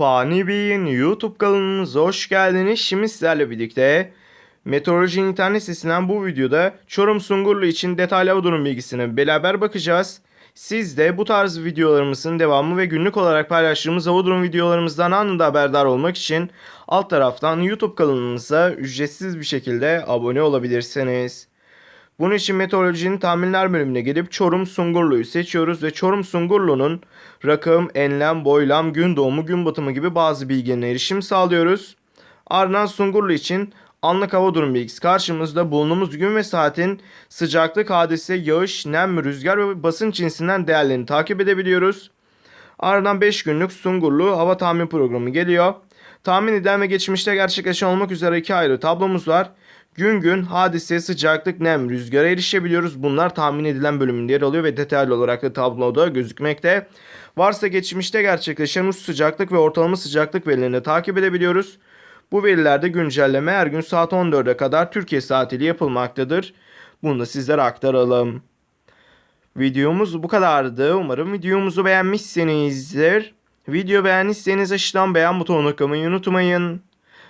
Fani Bey'in YouTube kanalımıza hoş geldiniz. Şimdi sizlerle birlikte Meteoroloji internet sitesinden bu videoda Çorum Sungurlu için detaylı durum bilgisine beraber bakacağız. Siz de bu tarz videolarımızın devamı ve günlük olarak paylaştığımız hava durum videolarımızdan anında haberdar olmak için alt taraftan YouTube kanalımıza ücretsiz bir şekilde abone olabilirsiniz. Bunun için meteorolojinin tahminler bölümüne gelip Çorum Sungurlu'yu seçiyoruz ve Çorum Sungurlu'nun rakım, enlem, boylam, gün doğumu, gün batımı gibi bazı bilgilere erişim sağlıyoruz. Ardından Sungurlu için anlık hava durum bilgisi karşımızda bulunduğumuz gün ve saatin sıcaklık, hadise, yağış, nem, rüzgar ve basınç cinsinden değerlerini takip edebiliyoruz. Ardından 5 günlük Sungurlu hava tahmin programı geliyor. Tahmin edilen ve geçmişte gerçekleşen olmak üzere iki ayrı tablomuz var. Gün gün hadise, sıcaklık, nem, rüzgara erişebiliyoruz. Bunlar tahmin edilen bölümünde yer alıyor ve detaylı olarak da tabloda gözükmekte. Varsa geçmişte gerçekleşen uç sıcaklık ve ortalama sıcaklık verilerini takip edebiliyoruz. Bu verilerde güncelleme her gün saat 14'e kadar Türkiye saatiyle yapılmaktadır. Bunu da sizlere aktaralım. Videomuz bu kadardı. Umarım videomuzu beğenmişsinizdir. Video beğendiyseniz aşağıdan beğen butonuna tıklamayı unutmayın.